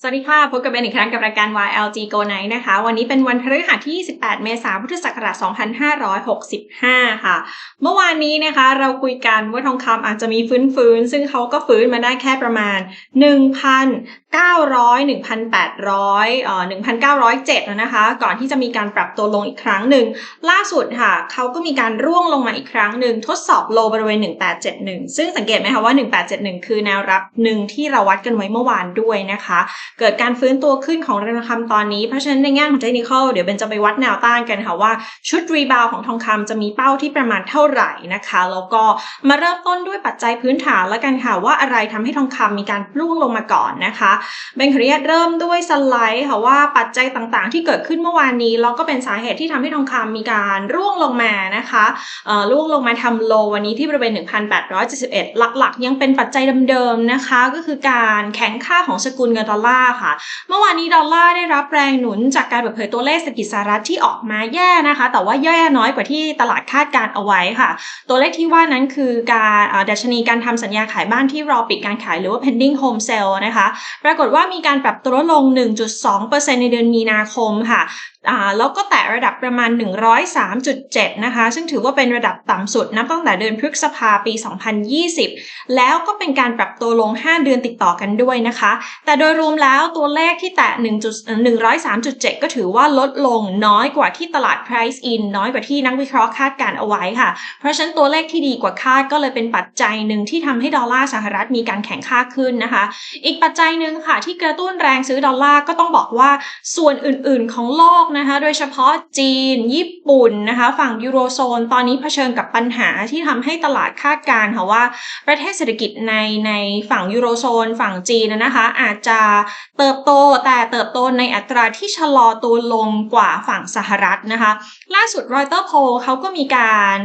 สวัสดีค่ะ พบกับเบนอีกครั้งกับรายการ YLG Go Night นะคะ วันนี้เป็นวันพฤหัสที่ 28 เมษายน พุทธศักราช 2565 ค่ะ เมื่อวานนี้นะคะ เราคุยกันว่าทองคำอาจจะมีฟื้นๆ ซึ่งเขาก็ฟื้นมาได้แค่ประมาณ 1,900 1,800เอ่อ1,907 นะคะ ก่อนที่จะมีการปรับตัวลงอีกครั้งหนึ่ง ล่าสุดค่ะ เขาก็มีการร่วงลงมาอีกครั้งหนึ่ง ทดสอบโลบริเวณ 1871 ซึ่งสังเกตไหมคะว่า 1871 คือแนวรับหนึ่งที่เราวัดกันไว้เมื่อวานด้วยนะคะเกิดการฟื้นตัวขึ้นของราคาตอนนี้ เพราะฉะนั้นในแง่ของเทคนิคเดี๋ยวเบนจะไปวัดแนวต้านกันค่ะว่าชุดรีบาวของทองคำจะมีเป้าที่ประมาณเท่าไหร่นะคะ แล้วก็มาเริ่มต้นด้วยปัจจัยพื้นฐานแล้วกันค่ะว่าอะไรทำให้ทองคำมีการร่วงลงมาก่อนนะคะเบนขออนุญาตเริ่มด้วยสไลด์ค่ะว่าปัจจัยต่างๆ ที่เกิดขึ้นเมื่อวานนี้แล้วก็เป็นสาเหตุที่ทำให้ทองคำมีการร่วงลงมานะคะร่วงลงมาทำโลวันนี้ที่บริเวณ 1,871 หลักๆ ยังเป็นปัจจัยเดิมๆนะคะ ก็คือการแข็งค่าของสกุลเงินดอลลาร์ค่ะ เมื่อวานนี้ดอลลาร์ได้รับแรงหนุนจากการเปิดเผยตัวเลขเศรษฐกิจสหรัฐที่ออกมาแย่นะคะ แต่ว่าแย่น้อยกว่าที่ตลาดคาดการเอาไว้ค่ะ ตัวเลขที่ว่านั้นคือการดัชนีการทำสัญญาขายบ้านที่รอปิดการขายหรือว่า pending home sale นะคะ ปรากฏว่ามีการปรับตัวลดลง 1.2%ในเดือนมีนาคมค่ะแล้วก็แตะระดับประมาณ 103.7 นะคะ ซึ่งถือว่าเป็นระดับต่ำสุดนับตั้งแต่เดือนพฤษภาปี 2020 แล้วก็เป็นการปรับตัวลง 5 เดือนติดต่อกันด้วยนะคะ แต่โดยรวมแล้วตัวเลขที่แตะ1.103.7 ก็ถือว่าลดลงน้อยกว่าที่ตลาด price in น้อยกว่าที่นักวิเคราะห์คาดการเอาไว้ค่ะ เพราะฉะนั้นตัวเลขที่ดีกว่าคาดก็เลยเป็นปัจจัยหนึ่งที่ทำให้ดอลลาร์สหรัฐมีการแข่งค่าขึ้นนะคะ อีกปัจจัยหนึ่งค่ะที่กระตุ้นแรงซื้อดอลลาร์ก็ต้องบอกว่าส่วนอื่น ๆ ของโลกนะคะ โดยเฉพาะจีน ญี่ปุ่นนะคะ ฝั่งยูโรโซน ตอนนี้เผชิญกับปัญหาที่ทำให้ตลาดคาดการณ์ค่ะว่าประเทศเศรษฐกิจในในฝั่งยูโรโซน ฝั่งจีนนะคะ อาจจะเติบโตแต่เติบโตในอัตราที่ชะลอตัวลงกว่าฝั่งสหรัฐนะคะ ล่าสุดรอยเตอร์โพเขาก็มีการ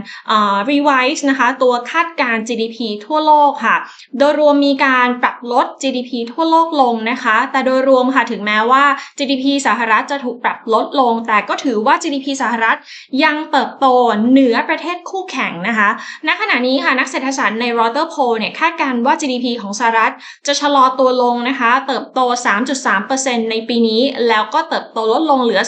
รีไวซ์นะคะ ตัวคาดการณ์ GDP ทั่วโลกค่ะ โดยรวมมีการปรับลด GDP ทั่วโลกลงนะคะ แต่โดยรวมค่ะถึงแม้ว่า GDP สหรัฐจะถูกปรับลดลง แต่ก็ถือว่า GDP สหรัฐยังเติบโตเหนือประเทศคู่แข่งนะคะ ณ ขณะนี้ค่ะนักเศรษฐศาสตร์ใน Reuters Poll เนี่ยคาดการณ์ว่า GDP ของสหรัฐจะชะลอตัวลงนะคะ เติบโต 3.3%ในปีนี้ แล้วก็เติบโตลดลงเหลือ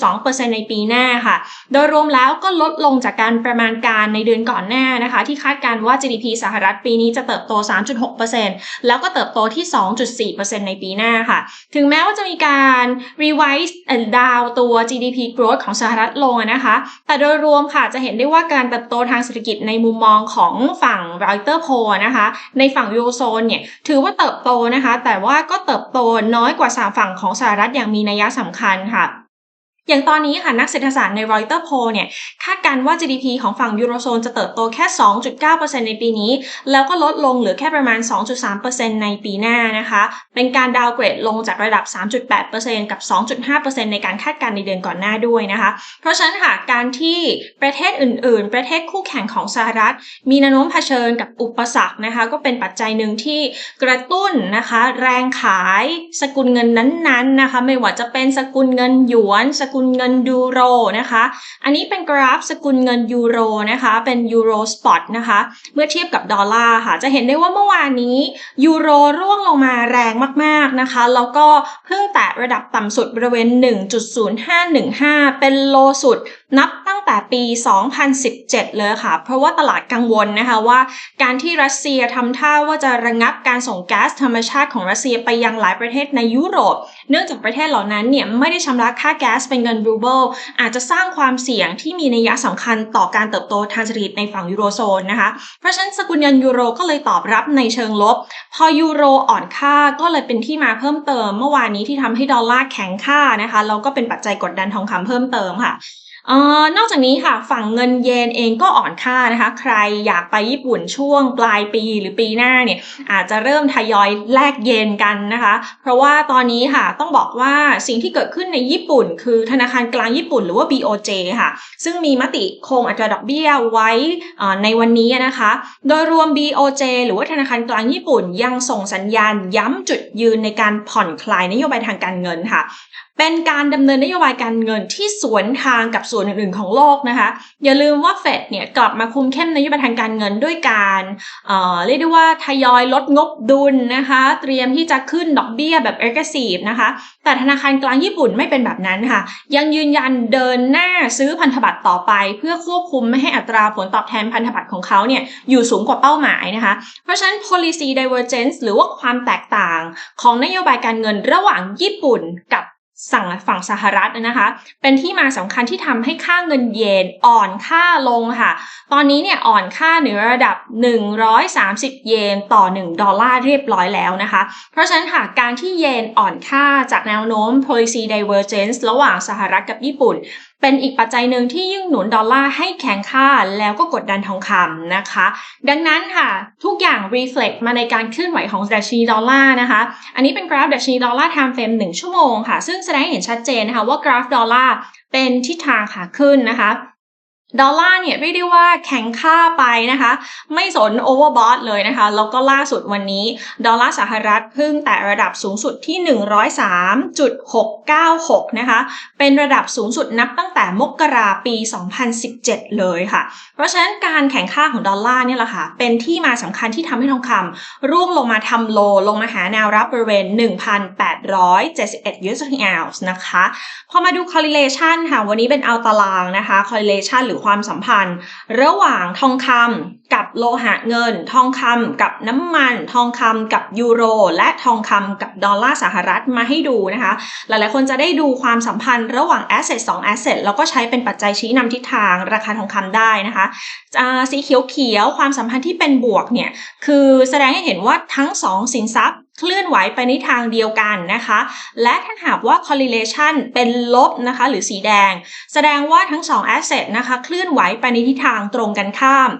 2.2%ในปีหน้าค่ะ โดยรวมแล้วก็ลดลงจากการประมาณการในเดือนก่อนหน้านะคะ ที่คาดการณ์ว่า GDP สหรัฐปีนี้จะเติบโต 3.6%แล้วก็เติบโตที่ 2.4%ในปีหน้าค่ะ ถึงแม้ว่าจะมีการ revise and down ตัว GDP growth ของสหรัฐลงนะคะ แต่โดยรวมค่ะจะเห็นได้ว่าการเติบโตทางเศรษฐกิจในมุมมองของฝั่งรอยเตอร์โพนะคะ ในฝั่งยูโรโซนเนี่ยถือว่าเติบโตนะคะ แต่ว่าก็เติบโตน้อยกว่าสามฝั่งของสหรัฐอย่างมีนัยสำคัญค่ะ อย่างตอนนี้ค่ะนักเศรษฐศาสตร์ใน Reuters Poll เนี่ยคาดการณ์ว่า GDP ของฝั่งยูโรโซนจะเติบโตแค่ 2.9%ในปีนี้ แล้วก็ลดลงเหลือแค่ประมาณ 2.3%ในปีหน้านะคะ เป็นการดาวเกรดลงจากระดับ 3.8%กับ 2.5%ในการคาดการณ์ในเดือนก่อนหน้าด้วยนะคะ เพราะฉะนั้นค่ะการที่ประเทศอื่น ๆ ประเทศคู่แข่งของสหรัฐ มีแนวโน้มเผชิญกับอุปสรรคนะคะ ก็เป็นปัจจัยหนึ่งที่กระตุ้นนะคะ แรงขายสกุลเงินนั้น ๆ นะคะ ไม่ว่าจะเป็นสกุลเงินหยวนสกุลุลเงินยูโรนะคะ อันนี้เป็นกราฟสกุลเงินยูโรนะคะ เป็นยูโรสปอตนะคะ เมื่อเทียบกับดอลลาร์ค่ะ จะเห็นได้ว่าเมื่อวานนี้ยูโรร่วงลงมาแรงมากๆนะคะ แล้วก็เพิ่งแตะระดับต่ำสุดบริเวณ 1.0515 เป็นโลสุดนับต แต่ปี 2017 เลยค่ะ เพราะว่าตลาดกังวลนะคะว่าการที่รัสเซียทำท่าว่าจะระงับการส่งแก๊าซธรรมชาติของรัสเซียไปยังหลายประเทศในยุโรป เนื่องจากประเทศเหล่านั้นเนี่ยไม่ได้ชำระค่าแก๊สเป็นเงินรูเบิลอาจจะสร้างความเสี่ยงที่มีนัยสำคัญต่อการเติบโตทางเศรษฐกิจในฝั่งยูโรโซนนะคะ เพราะฉะนั้นสกุลเงินยูโรก็เลยตอบรับในเชิงลบ พอยูโรอ่อนค่าก็เลยเป็นที่มาเพิ่มเติม เมื่อวานนี้ที่ทำให้ดอลลาร์แข็งค่านะคะแล้วก็เป็นปัจจัยกดดันทองคำเพิ่มเติมค่ะ ออนอกจากนี้ค่ะฝั่งเงินเยนเองก็อ่อนค่านะคะ ใครอยากไปญี่ปุ่นช่วงปลายปีหรือปีหน้าเนี่ยอาจจะเริ่มทยอยแลกเยนกันนะคะ เพราะว่าตอนนี้ค่ะต้องบอกว่าสิ่งที่เกิดขึ้นในญี่ปุ่น คือธนาคารกลางญี่ปุ่นหรือว่า BOJ ค่ะ ซึ่งมีมติคงอัตราดอกเบี้ยไว้ในวันนี้นะคะ โดยรวม BOJ หรือว่าธนาคารกลางญี่ปุ่น ยังส่งสัญญาณย้ำจุดยืนในการผ่อนคลายนโยบายทางการเงินค่ะ เป็นการดำเนินนโยบายการเงินที่สวนทางกับส่วนอื่นๆของโลกนะคะ อย่าลืมว่าเฟดเนี่ยกลับมาคุมเข้มนโยบายทางการเงินด้วยการเอ่อเรียกได้ว่าทยอยลดงบดุลนะคะ เตรียมที่จะขึ้นดอกเบี้ยแบบ aggressive นะคะ แต่ธนาคารกลางญี่ปุ่นไม่เป็นแบบนั้นค่ะ ยังยืนยันเดินหน้าซื้อพันธบัตรต่อไป เพื่อควบคุมไม่ให้อัตราผลตอบแทนพันธบัตรของเขาเนี่ยอยู่สูงกว่าเป้าหมายนะคะ เพราะฉะนั้น policy divergence หรือว่าความแตกต่างของนโยบายการเงินระหว่างญี่ปุ่นกับ สั่งฝั่งสหรัฐนะคะ เป็นที่มาสำคัญที่ทำให้ค่าเงินเยนอ่อนค่าลงค่ะ ตอนนี้เนี่ยอ่อนค่าเหนือระดับ 130 เยนต่อ 1 ดอลลาร์เรียบร้อยแล้วนะคะ เพราะฉะนั้นค่ะการที่เยนอ่อนค่าจากแนวโน้ม policy divergence ระหว่างสหรัฐกับญี่ปุ่น เป็นอีกปัจจัยหนึ่งที่ยิ่งหนุนดอลลาร์ให้แข็งค่าแล้วก็กดดันทองคำนะคะ ดังนั้นค่ะ ทุกอย่าง reflect มาในการเคลื่อนไหวของดัชนีดอลลาร์นะคะ อันนี้เป็นกราฟดัชนีดอลลาร์ time frame 1ชั่วโมงค่ะ ซึ่งแสดงให้เห็นชัดเจนนะคะว่ากราฟดอลลาร์เป็นทิศทางขาขึ้นนะคะ ดอลลาร์เนี่ยเรียกได้ว่าแข็งค่าไปนะคะ ไม่สนโอเวอร์บอทเลยนะคะ แล้วก็ล่าสุดวันนี้ ดอลลาร์สหรัฐเพิ่งแตะระดับสูงสุดที่ 103.696 นะคะ เป็นระดับสูงสุดนับตั้งแต่มกราปี 2017 เลยค่ะ เพราะฉะนั้นการแข่งค่าของดอลลาร์เนี่ยแหละค่ะ เป็นที่มาสำคัญที่ทำให้ทองคำร่วงลงมาทำโลลงมาหาแนวรับบริเวณ 1,871 US ounce นะคะ พอมาดู correlation ค่ะวันนี้เป็นเอาตารางนะคะ correlation หรือความสัมพันธ์ ระหว่างทองคำกับโลหะเงิน ทองคำกับน้ำมัน ทองคำกับยูโร และทองคำกับดอลลาร์สหรัฐมาให้ดูนะคะ หลายๆ คนจะได้ดูความสัมพันธ์ระหว่าง asset 2 asset แล้วก็ใช้เป็นปัจจัยชี้นำทิศทางราคาทองคำได้นะคะอ่าสีเขียวๆความสัมพันธ์ที่เป็นบวกเนี่ยคือแสดงให้เห็นว่าทั้งสองสินทรัพย์ เคลื่อนไหวไปในทางเดียวกันนะคะ และถ้าหากว่า correlation เป็นลบนะคะ หรือสีแดง แสดงว่าทั้ง 2 asset นะคะ เคลื่อนไหวไปในทิศทางตรงกันข้าม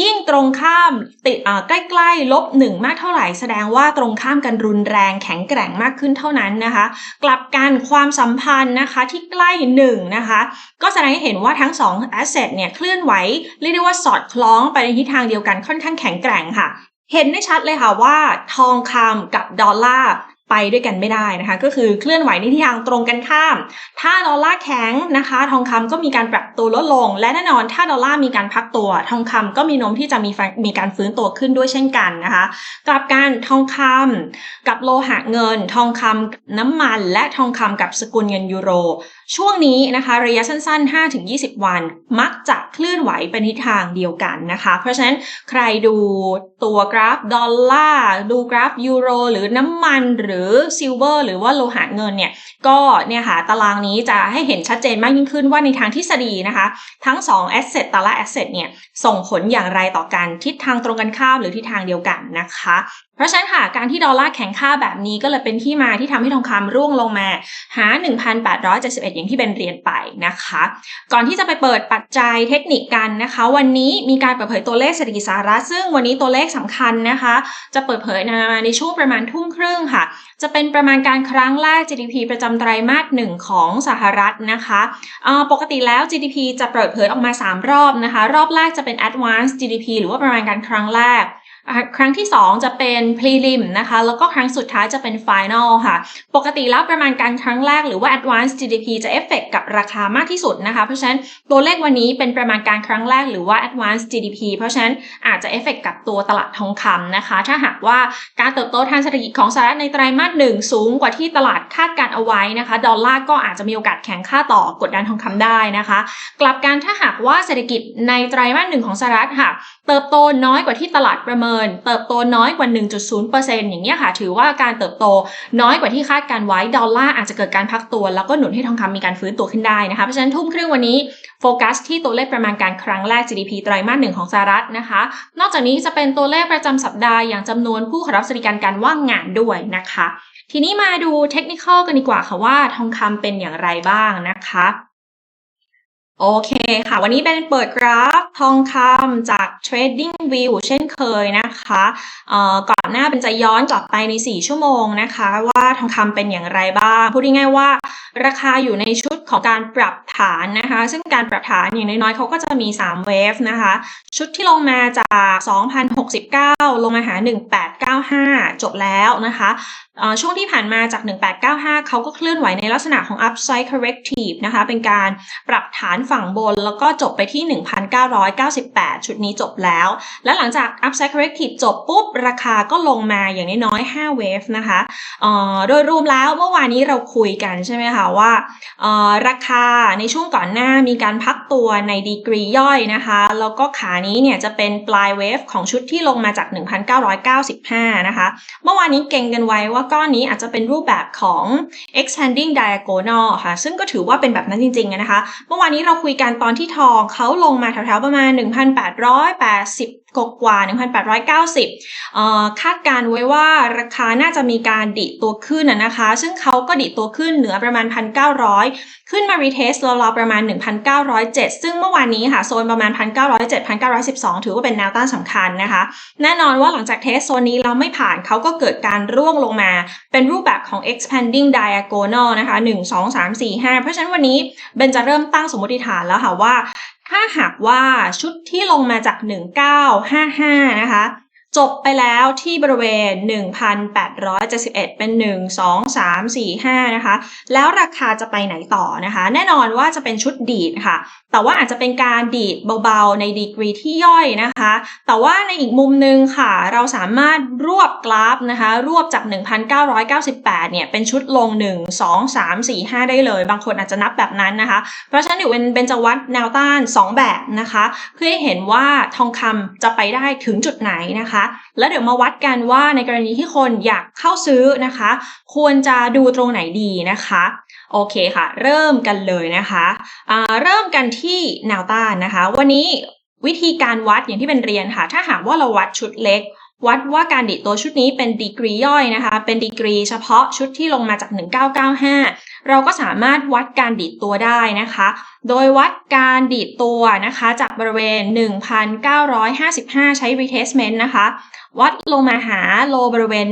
ยิ่งตรงข้ามติดอ่าใกล้ๆลบหนึ่งมากเท่าไหร่ แสดงว่าตรงข้ามกันรุนแรงแข็งแกร่งมากขึ้นเท่านั้นนะคะ กลับกันความสัมพันธ์นะคะที่ใกล้หนึ่งนะคะก็แสดงให้เห็นว่าทั้ง 2 asset เนี่ยเคลื่อนไหวเรียกได้ว่าสอดคล้องไปในทิศทางเดียวกันค่อนข้างแข็งแกร่งค่ะ เห็นได้ชัดเลยค่ะว่าทองคำกับดอลลาร์ไปด้วยกันไม่ได้นะคะ ก็คือเคลื่อนไหวในทิศทางตรงกันข้าม ถ้าดอลลาร์แข็งนะคะ ทองคำก็มีการปรับตัวลดลง และแน่นอนถ้าดอลลาร์มีการพักตัว ทองคำก็มีโน้มที่จะมีมีการฟื้นตัวขึ้นด้วยเช่นกันนะคะกลับการทองคำกับโลหะเงิน ทองคำกับน้ำมัน และทองคำกับสกุลเงินยูโร ช่วงนี้นะคะระยะสั้น ๆ 5-20 วัน มักจะเคลื่อนไหวเป็นทิศทางเดียวกันนะคะ เพราะฉะนั้นใครดูตัวกราฟดอลลาร์ดูกราฟยูโรหรือน้ำมันหรือซิลเวอร์หรือว่าโลหะเงินเนี่ย ก็เนี่ยค่ะตารางนี้จะให้เห็นชัดเจนมากยิ่งขึ้นว่าในทางทฤษฎีนะคะ ทั้ง2 asset แต่ละ asset เนี่ย ส่งผลอย่างไรต่อกันทิศทางตรงกันข้ามหรือทิศทางเดียวกันนะคะเพราะฉะนั้นค่ะการที่ดอลลาร์แข็งค่าแบบนี้ก็เลยเป็นที่มาที่ทำให้ทองคำร่วงลงมา หา 1,871อย่างที่เป็นเรียนไปนะคะ ก่อนที่จะไปเปิดปัจจัยเทคนิคกันนะคะ วันนี้มีการเปิดเผยตัวเลขเศรษฐกิจสหรัฐซึ่งวันนี้ตัวเลขสำคัญนะคะ จะเปิดเผยมาในช่วงประมาณทุ่มครึ่งค่ะ จะเป็นประมาณการครั้งแรก GDP ประจำไตรมาสหนึ่งของสหรัฐนะคะปกติแล้ว GDP จะเปิดเผยออกมา 3 รอบนะคะ รอบแรกจะเป็น Advanced GDP หรือว่าประมาณการครั้งแรก ครั้งที่ 2 จะเป็น prelim นะคะ แล้วก็ครั้งสุดท้ายจะเป็น final ค่ะ ปกติแล้วประมาณการครั้งแรกหรือว่า advanced GDP จะเอฟเฟกกับราคามากที่สุดนะคะ เพราะฉะนั้นตัวเลขวันนี้เป็นประมาณการครั้งแรกหรือว่า advanced GDP เพราะฉะนั้นอาจจะเอฟเฟกกับตัวตลาดทองคำนะคะ ถ้าหากว่าการเติบโตทางเศรษฐกิจของสหรัฐในไตรมาสหนึ่งสูงกว่าที่ตลาดคาดการเอาไว้นะคะ ดอลลาร์ก็อาจจะมีโอกาสแข็งค่าต่อกดดันทองคำได้นะคะ กลับกันถ้าหากว่าเศรษฐกิจในไตรมาสหนึ่งของสหรัฐค่ะ เติบโตน้อยกว่าที่ตลาดประเมินเติบโตน้อยกว่า 1.0%อย่างนี้ค่ะ ถือว่าการเติบโตน้อยกว่าที่คาดการไว้ดอลลาร์อาจจะเกิดการพักตัว แล้วก็หนุนให้ทองคำมีการฟื้นตัวขึ้นได้นะคะ เพราะฉะนั้นทุ่มครึ่งวันนี้โฟกัสที่ตัวเลขประมาณการครั้งแรก GDP ไตรมาสหนึ่งของสหรัฐนะคะ นอกจากนี้จะเป็นตัวเลขประจำสัปดาห์อย่างจำนวนผู้ขอรับสวัสดิการการว่างงานด้วยนะคะ ทีนี้มาดูเทคนิคกันดีกว่าค่ะว่าทองคำเป็นอย่างไรบ้างนะคะ โอเคค่ะ วันนี้เป็นเปิดกราฟทองคำจาก Trading View เช่นเคยนะคะก่อน หน้าเป็นจะย้อนกลับไปใน 4 ชั่วโมงนะคะ ว่าทองคำเป็นอย่างไรบ้าง พูดง่ายๆว่า ราคาอยู่ในชุดของการปรับฐานนะคะ ซึ่งการปรับฐานอย่างน้อยๆเขาก็จะมี 3 เวฟนะคะ ชุดที่ลงมาจาก 2,069 ลงมาหา 1895 จบแล้วนะคะช่วงที่ผ่านมาจาก 1895 เขาก็เคลื่อนไหวในลักษณะของ upside corrective นะคะ เป็นการปรับฐานฝั่งบน แล้วก็จบไปที่ 1,998 ชุดนี้จบแล้ว และหลังจาก upside corrective จบปุ๊บ ราคาก็ลงมาอย่างน้อยๆ5เวฟนะคะโดยรวมแล้วเมื่อวานนี้เราคุยกันใช่ไหมคะว่าราคาในช่วงก่อนหน้ามีการพักตัวในดีกรีย่อยนะคะแล้วก็ขานี้เนี่ยจะเป็นปลายเวฟของชุดที่ลงมาจาก 1,995 นะคะ เมื่อวานนี้เก่งกันไว้ว่าก้อนนี้อาจจะเป็นรูปแบบของ expanding diagonal ค่ะ ซึ่งก็ถือว่าเป็นแบบนั้นจริงๆนะคะ เมื่อวานนี้เราคุยกันตอนที่ทองเขาลงมาแถวๆประมาณ 1,880 กกว่า 1,890 คาดการไว้ว่าราคาน่าจะมีการดิตัวขึ้นนะคะ ซึ่งเขาก็ดิตัวขึ้นเหนือประมาณ 1,900 ขึ้นมารีเทสรอๆประมาณ 1,907 ซึ่งเมื่อวานนี้ค่ะ โซนประมาณ 1,907 1,912 ถือว่าเป็นแนวต้านสำคัญนะคะ แน่นอนว่าหลังจากเทสโซนนี้เราไม่ผ่านเขาก็เกิดการร่วงลงมา เป็นรูปแบบของ expanding diagonal นะคะ 1 2 3 4 5 เพราะฉะนั้นวันนี้เบนจะเริ่มตั้งสมมติฐานแล้วค่ะว่า ถ้าหากว่าชุดที่ลงมาจาก 1955 นะคะ จบไปแล้วที่บริเวณ 1,871 เป็น 1 2 3 4 5 นะคะ แล้วราคาจะไปไหนต่อนะคะ แน่นอนว่าจะเป็นชุดดีดค่ะ แต่ว่าอาจจะเป็นการดีดเบาๆในดีกรีที่ย่อยนะคะ แต่ว่าในอีกมุมหนึ่งค่ะ เราสามารถรวบกราฟนะคะ รวบจาก 1,998 เนี่ย เป็นชุดลง 1 2 3 4 5 ได้เลย บางคนอาจจะนับแบบนั้นนะคะ เพราะฉะนั้นเดี๋ยวเป็นจะวัดแนวต้าน 2 แบบนะคะ เพื่อให้เห็นว่าทองคำจะไปได้ถึงจุดไหนนะคะแล้วเดี๋ยวมาวัดกันว่าในกรณีที่คนอยากเข้าซื้อนะคะ ควรจะดูตรงไหนดีนะคะโอเคค่ะ เริ่มกันเลยนะคะะเริ่มกันที่แนวต้านนะคะ วันนี้วิธีการวัดอย่างที่เป็นเรียนค่ะ ถ้าหากว่าเราวัดชุดเล็ก วัดว่าการดิดตัวชุดนี้เป็นดีกรีย่อยนะคะ เป็นดีกรีเฉพาะชุดที่ลงมาจาก 1995 เราก็สามารถวัดการดิดตัวได้นะคะ โดยวัดการดีดตัวนะคะ จากบริเวณ 1,955 ใช้ retestment นะคะ วัดลงมาหาโลบริเวณ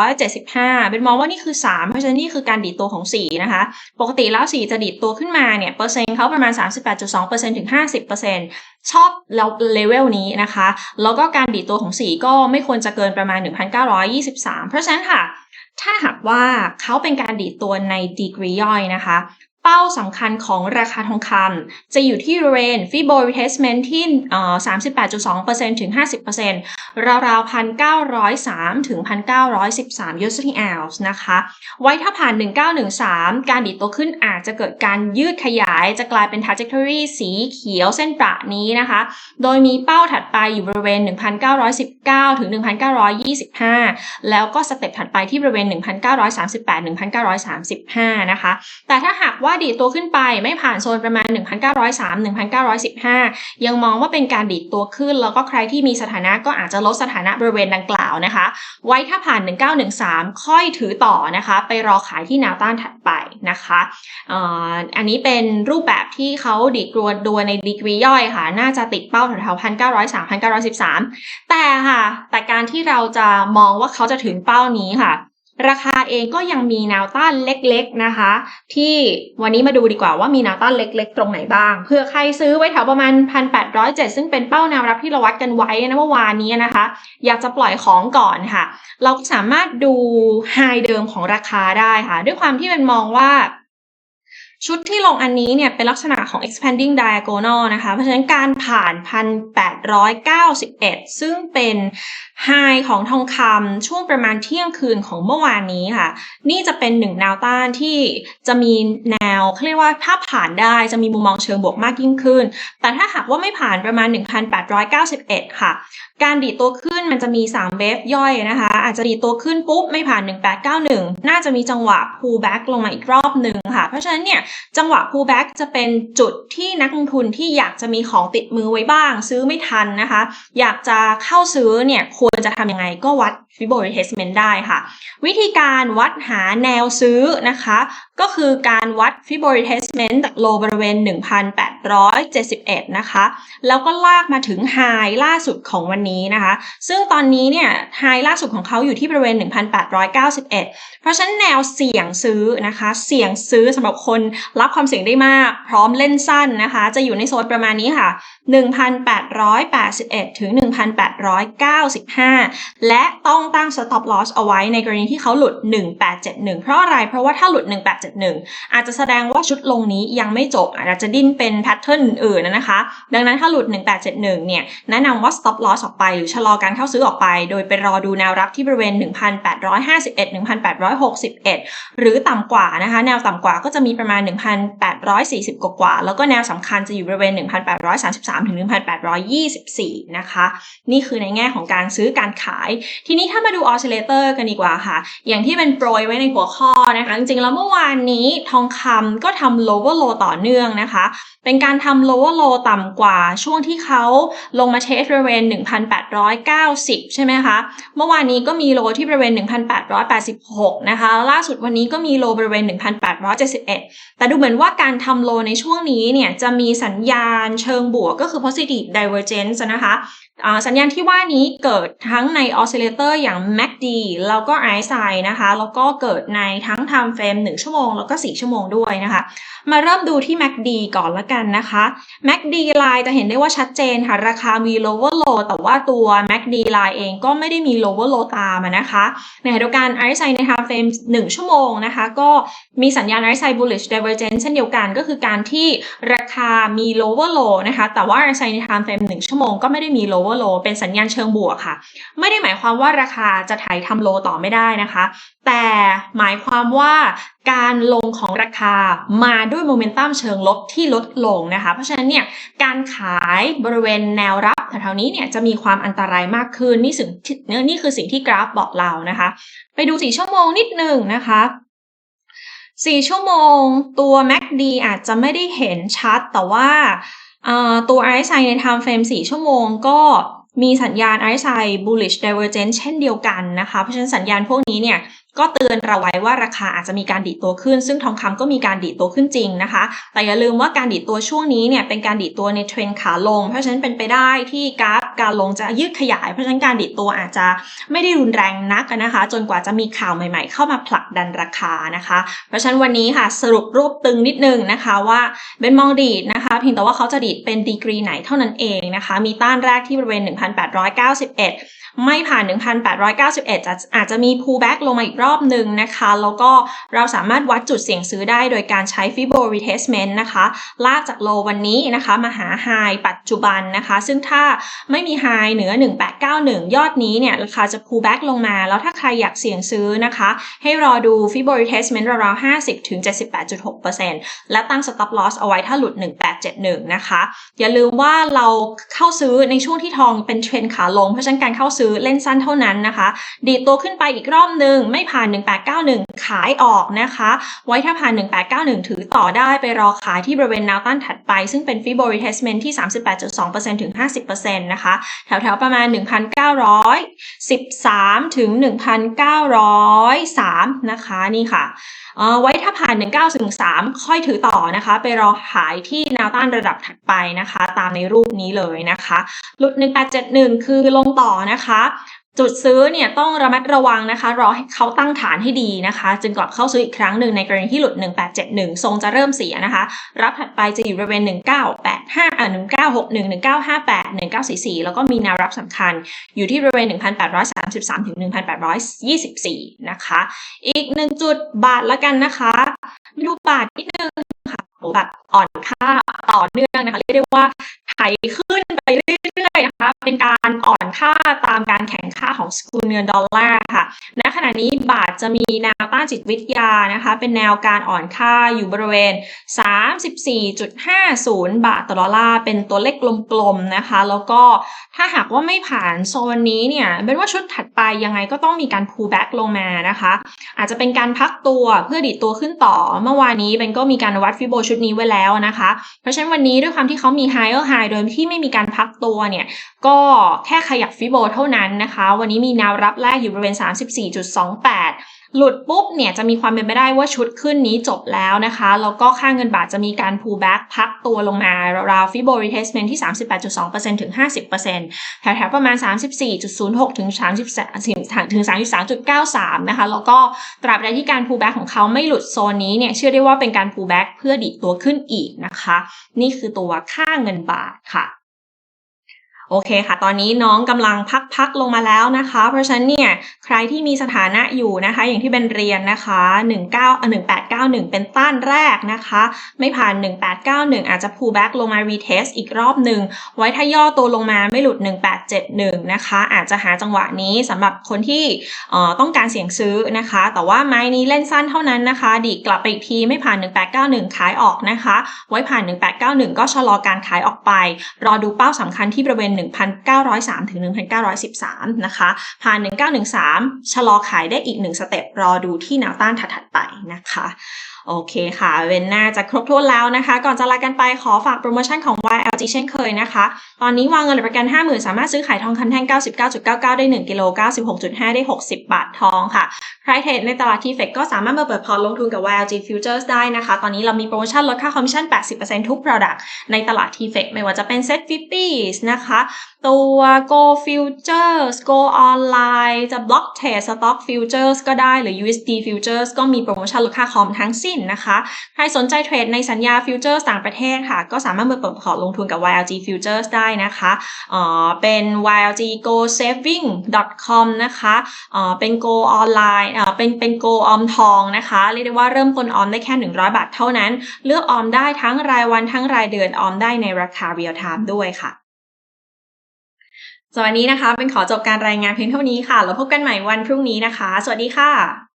1,875 เป็นมองว่านี่คือ 3 เพราะฉะนั้นนี่คือการดีดตัวของ 4 นะคะ ปกติแล้ว 4 จะดีดตัวขึ้นมาเนี่ย เปอร์เซ็นต์เขาประมาณ 38.2%ถึง 50%ชอบแล้วเลเวลนี้นะคะ แล้วก็การดีดตัวของ 4 ก็ไม่ควรจะเกินประมาณ 1,923 เพราะฉะนั้นค่ะ ถ้าหากว่าเขาเป็นการดีดตัวในดีกรีย่อยนะคะ เป้าสำคัญของราคาทองคำจะอยู่ที่บริเวณฟีโบ retracement ที่38.2%ถึง 50%ราวๆ 1,903 ถึง 1,913 USD ounce นะคะ ไว้ถ้าผ่าน 1913 การดิดตัวขึ้นอาจจะเกิดการยืดขยายจะกลายเป็น trajectory สีเขียวเส้นประนี้นะคะ โดยมีเป้าถัดไปอยู่บริเวณ 1,919 ถึง 1,925 แล้วก็สเต็ปถัดไปที่บริเวณ 1,938 1,935 นะคะ แต่ถ้าหากว่าว่าดีดตัวขึ้นไปไม่ผ่านโซนประมาณ 1,903 1,915 ยังมองว่าเป็นการดีดตัวขึ้น แล้วก็ใครที่มีสถานะก็อาจจะลดสถานะบริเวณดังกล่าวนะคะ ไว้ถ้าผ่าน 1913 ค่อยถือต่อนะคะ ไปรอขายที่แนวต้านถัดไปนะคะอันนี้เป็นรูปแบบที่เขาดีดตัวดัวในดีกรีย่อยค่ะ น่าจะติดเป้าแถวๆ1,903 1,913 แต่ค่ะ แต่การที่เราจะมองว่าเขาจะถึงเป้านี้ค่ะ ราคาเองก็ยังมีแนวต้านเล็กๆนะคะ ที่วันนี้มาดูดีกว่าว่ามีแนวต้านเล็กๆ ตรงไหนบ้างเผื่อใครซื้อไว้แถวประมาณ 1,807 ซึ่งเป็นเป้าแนวรับที่เราวัดกันไว้นะเมื่อวานนี้นะคะ อยากจะปล่อยของก่อนค่ะ เราสามารถดูไฮเดิมของราคาได้ค่ะ ด้วยความที่เป็นมองว่า ชุดที่ลงอันนี้เนี่ยเป็นลักษณะของ expanding diagonal นะคะ เพราะฉะนั้นการผ่าน 1,891 ซึ่งเป็นไฮของทองคำช่วงประมาณเที่ยงคืนของเมื่อวานนี้ค่ะ นี่จะเป็นหนึ่งแนวต้านที่จะมีแนวเขาเรียกว่าถ้าผ่านได้จะมีมุมมองเชิงบวกมากยิ่งขึ้น แต่ถ้าหากว่าไม่ผ่านประมาณ 1,891 ค่ะ การดีดตัวขึ้นมันจะมี 3 เวฟย่อยนะคะ อาจจะดีดตัวขึ้นปุ๊บไม่ผ่าน 1891 น่าจะมีจังหวะ pull back ลงมาอีกรอบหนึ่งค่ะ เพราะฉะนั้นเนี่ยจังหวะ pullback จะเป็นจุดที่นักลงทุนที่อยากจะมีของติดมือไว้บ้าง ซื้อไม่ทันนะคะ อยากจะเข้าซื้อเนี่ยควรจะทำยังไงก็วัด Fibonacci retracement ได้ค่ะ วิธีการวัดหาแนวซื้อนะคะ ก็คือการวัด Fibonacci retracement จากโลบริเวณ 1,871 นะคะ แล้วก็ลากมาถึงไฮล่าสุดของวันนี้นะคะ ซึ่งตอนนี้เนี่ยไฮล่าสุดของเขาอยู่ที่บริเวณ 1,891 เพราะฉะนั้นแนวเสี่ยงซื้อนะคะ เสี่ยงซื้อสำหรับคนรับความเสี่ยงได้มาก พร้อมเล่นสั้นนะคะ จะอยู่ในโซนประมาณนี้ค่ะ 1,881 ถึง 1,895 และต้องตั้ง stop loss เอาไว้ในกรณีที่เขาหลุด 1871 เพราะอะไร เพราะว่าถ้าหลุด 1871 อาจจะแสดงว่าชุดลงนี้ยังไม่จบ อาจจะดิ้นเป็นแพทเทิร์นอื่นๆนะคะ ดังนั้นถ้าหลุด 1871 เนี่ย แนะนำว่า stop loss ออกไป หรือชะลอการเข้าซื้อออกไป โดยไปรอดูแนวรับที่บริเวณ 1,851 1,861 หรือต่ำกว่านะคะ แนวต่ำกว่าก็จะมีประมาณ1,840 กว่าๆแล้วก็แนวสำคัญจะอยู่บริเวณ 1,833 ถึง 1,824 นะคะ นี่คือในแง่ของการซื้อการขาย ทีนี้ถ้ามาดูออสซิเลเตอร์กันดีกว่าค่ะ อย่างที่เป็นโปรยไว้ในหัวข้อนะคะจริงๆแล้วเมื่อวานนี้ทองคำก็ทำ lower low ต่อเนื่องนะคะ เป็นการทำ lower low ต่ำกว่าช่วงที่เขาลงมาเทสบริเวณ 1,890 ใช่ไหมคะ เมื่อวานนี้ก็มีโลที่บริเวณ 1,886 นะคะ ล่าสุดวันนี้ก็มีโลบริเวณ 1,871แต่ดูเหมือนว่าการทำโลในช่วงนี้เนี่ยจะมีสัญญาณเชิงบวกก็คือ positive divergence นะคะสัญญาณที่ว่านี้เกิดทั้งในออสซิเลเตอร์อย่าง MACD แล้วก็ RSI นะคะ แล้วก็เกิดในทั้ง time frame 1 ชั่วโมง แล้วก็ 4 ชั่วโมงด้วยนะคะมาเริ่มดูที่ MACD ก่อนละกันนะคะ MACD line จะเห็นได้ว่าชัดเจนค่ะ ราคามี lower low แต่ว่าตัว MACD line เองก็ไม่ได้มี lower low ตามนะคะในขณะเดียวกัน RSI ใน time frame 1 ชั่วโมงนะคะ ก็มีสัญญาณ RSI bullish divergence เช่นเดียวกันก็คือการที่ราคามี lower low นะคะ แต่ว่า RSI ใน time frame 1 ชั่วโมงก็ไม่ได้มี lower low เป็นสัญญาณเชิงบวกค่ะ ไม่ได้หมายความว่าราคาจะถ่ายทำโลต่อไม่ได้นะคะ แต่หมายความว่าการลงของราคามาด้วยโมเมนตัมเชิงลบที่ลดลงนะคะ เพราะฉะนั้นเนี่ยการขายบริเวณแนวรับแถวๆนี้เนี่ยจะมีความอันตรายมากขึ้นนี่สิ่งนี่คือสิ่งที่กราฟบอกเรานะคะ ไปดูสี่ชั่วโมงนิดหนึ่งนะคะสี่ชั่วโมงตัว MACD อาจจะไม่ได้เห็นชัด แต่ว่าตัว RSI ใน time frame 4 ชั่วโมงก็มีสัญญาณ RSI bullish divergence เช่นเดียวกันนะคะ เพราะฉะนั้นสัญญาณพวกนี้เนี่ย ก็เตือนเราไว้ว่าราคาอาจจะมีการดีดตัวขึ้น ซึ่งทองคำก็มีการดีดตัวขึ้นจริงนะคะ แต่อย่าลืมว่าการดีดตัวช่วงนี้เนี่ยเป็นการดีดตัวในเทรนขาลง เพราะฉะนั้นเป็นไปได้ที่กราฟการลงจะยืดขยาย เพราะฉะนั้นการดีดตัวอาจจะไม่ได้รุนแรงนักนะคะ จนกว่าจะมีข่าวใหม่ๆ เข้ามาผลักดันราคานะคะ เพราะฉะนั้นวันนี้ค่ะสรุปรวบตึงนิดนึงนะคะว่าเป็นมองดีดนะคะเพียงแต่ว่าเขาจะดีดเป็นดีกรีไหนเท่านั้นเองนะคะ มีต้านแรกที่บริเวณ 1,891 ไม่ผ่าน 1,891จะอาจจะมี pullback ลงมาอีกรอบหนึ่งนะคะ แล้วก็เราสามารถวัดจุดเสี่ยงซื้อได้โดยการใช้ Fibo retracement นะคะ ลากจากโลวันนี้นะคะมาหา high ปัจจุบันนะคะ ซึ่งถ้าไม่มี high เหนือ 1891 ยอดนี้เนี่ยราคาจะ pullback ลงมา แล้วถ้าใครอยากเสี่ยงซื้อนะคะ ให้รอดู Fibo retracement ราวๆ50ถึง78.6%และตั้ง stop loss เอาไว้ถ้าหลุด 1871 นะคะ อย่าลืมว่าเราเข้าซื้อในช่วงที่ทองเป็นเทรนขาลง เพราะฉะนั้นการเข้าซื้อเล่นสั้นเท่านั้นนะคะ ดีตัวขึ้นไปอีกรอบหนึ่งไม่ผ่าน 1891 ขายออกนะคะ ไว้ถ้าผ่าน 1891 ถือต่อได้ไปรอขายที่บริเวณแนวต้านถัดไป ซึ่งเป็น Fibo retracement ที่ 38.2%ถึง 50%นะคะแถวๆประมาณ 1,913 ถึง 1,903 นะคะ นี่ค่ะไว้ถ้าผ่าน 19ถึง3ค่อยถือต่อนะคะ ไปรอขายที่แนวต้านระดับถัดไปนะคะ ตามในรูปนี้เลยนะคะ หลุด 1871 คือลงต่อนะคะจุดซื้อเนี่ยต้องระมัดระวังนะคะ รอให้เขาตั้งฐานให้ดีนะคะ จึงกลับเข้าซื้ออีกครั้งหนึ่งในกรณีที่หลุด 1871 ทรงจะเริ่มเสียนะคะ รับถัดไปจะอยู่บริเวณ 1985อ่า1961 1958 1944 แล้วก็มีแนวรับสำคัญอยู่ที่บริเวณ 1833ถึง1824 นะคะ อีกหนึ่งจุดบาทละกันนะคะดูบาทนิดนึงค่ะแบบอ่อนค่าต่อเนื่องนะคะเรียกได้ว่าไถขึ้นไปเรื่อยๆนะคะ เป็นการอ่อน ค่าตามการแข่งค่าของสกุลเงินดอลลาร์ค่ะ ณ ขณะนี้บาทจะมีแนวต้านจิตวิทยานะคะ เป็นแนวการอ่อนค่าอยู่บริเวณ 34.50 บาทต่อดอลลาร์ เป็นตัวเลขกลมๆนะคะ แล้วก็ถ้าหากว่าไม่ผ่านโซนนี้เนี่ย เป็นว่าชุดถัดไปยังไงก็ต้องมีการ pull back ลงมานะคะ อาจจะเป็นการพักตัวเพื่อดีดตัวขึ้นต่อ เมื่อวานนี้เป็นก็มีการวัดฟิโบชุดนี้ไว้แล้วนะคะ เพราะฉะนั้นวันนี้ด้วยความที่เขามี higher high โดยที่ไม่มีการพักตัวเนี่ย ก็แค่ขยบฟิโบเท่านั้นนะคะ วันนี้มีแนวรับแรกอยู่บริเวณ 34.28 หลุดปุ๊บเนี่ยจะมีความเป็นไปได้ว่าชุดขึ้นนี้จบแล้วนะคะ แล้วก็ค่าเงินบาทจะมีการ pull back พักตัวลงมาราวๆ Fibo retracement ที่ 38.2%ถึง 50%แถวๆประมาณ 34.06 ถึง33ถึง 33.93 นะคะ แล้วก็ตราบใดที่การ pull back ของเขาไม่หลุดโซนนี้เนี่ยเชื่อได้ว่าเป็นการ pull back เพื่อดิดตัวขึ้นอีกนะคะ นี่คือตัวค่าเงินบาทค่ะ โอเคค่ะ ตอนนี้น้องกำลังพักๆลงมาแล้วนะคะ เพราะฉะนั้นเนี่ยใครที่มีสถานะอยู่นะคะ อย่างที่เป็นเรียนนะคะ19อ่อ1891 เป็นต้านแรกนะคะ ไม่ผ่าน 1891 อาจจะ pull back ลงมา retest อีกรอบหนึ่ง ไว้ถ้าย่อตัวลงมาไม่หลุด 1871 นะคะ อาจจะหาจังหวะนี้สำหรับคนที่ต้องการเสี่ยงซื้อนะคะ แต่ว่าไม้นี้เล่นสั้นเท่านั้นนะคะ ดีกลับไปอีกทีไม่ผ่าน 1891 ขายออกนะคะ ไว้ผ่าน 1891 ก็ชะลอการขายออกไป รอดูเป้าสำคัญที่บริเวณ1,903 ถึง 1,913 นะคะ ผ่าน 1913 ชะลอขายได้อีก 1 สเต็ป รอดูที่แนวต้านถัดๆไปนะคะ โอเคค่ะ เวนน่าจะครบถ้วนแล้วนะคะ ก่อนจะลากันไปขอฝากโปรโมชั่นของ YLG เช่นเคยนะคะ ตอนนี้วางเงินหรือประกัน 50,000 สามารถซื้อขายทองคำแท่ง 99.99 ได้ 1 กิโล 96.5 ได้ 60 บาททองค่ะ ใครเทรดในตลาดทีเฟกก็สามารถมาเปิดพอร์ตลงทุนกับ YLG Futures ได้นะคะ ตอนนี้เรามีโปรโมชั่นลดค่าคอมมิชชั่น 80%ทุก Product ในตลาดทีเฟกไม่ว่าจะเป็น Set 50 นะคะ ตัว Go Futures Go Online จะ Block Trade Stock Futures ก็ได้หรือ USD Futures ก็มีโปรโมชั่นลดค่าคอมทั้งสิ้นนะคะ ใครสนใจเทรดในสัญญา Futures ต่างประเทศค่ะ ก็สามารถมาเปิดพอร์ตลงทุนกับ YLG Futures ได้นะคะเอ่อเป็น YLG Go Saving com นะคะเอ่อเป็น Go Online เอ่อเป็นเป็น Go ออมทองนะคะเรียกได้ว่าเริ่มต้นออมได้แค่ 100 บาทเท่านั้น เลือกออมได้ทั้งรายวันทั้งรายเดือนออมได้ในราคา real time ด้วยค่ะสวัสดีนะคะ เป็นขอจบการรายงานเพียงเท่านี้ค่ะ แล้วพบกันใหม่วันพรุ่งนี้นะคะ สวัสดีค่ะ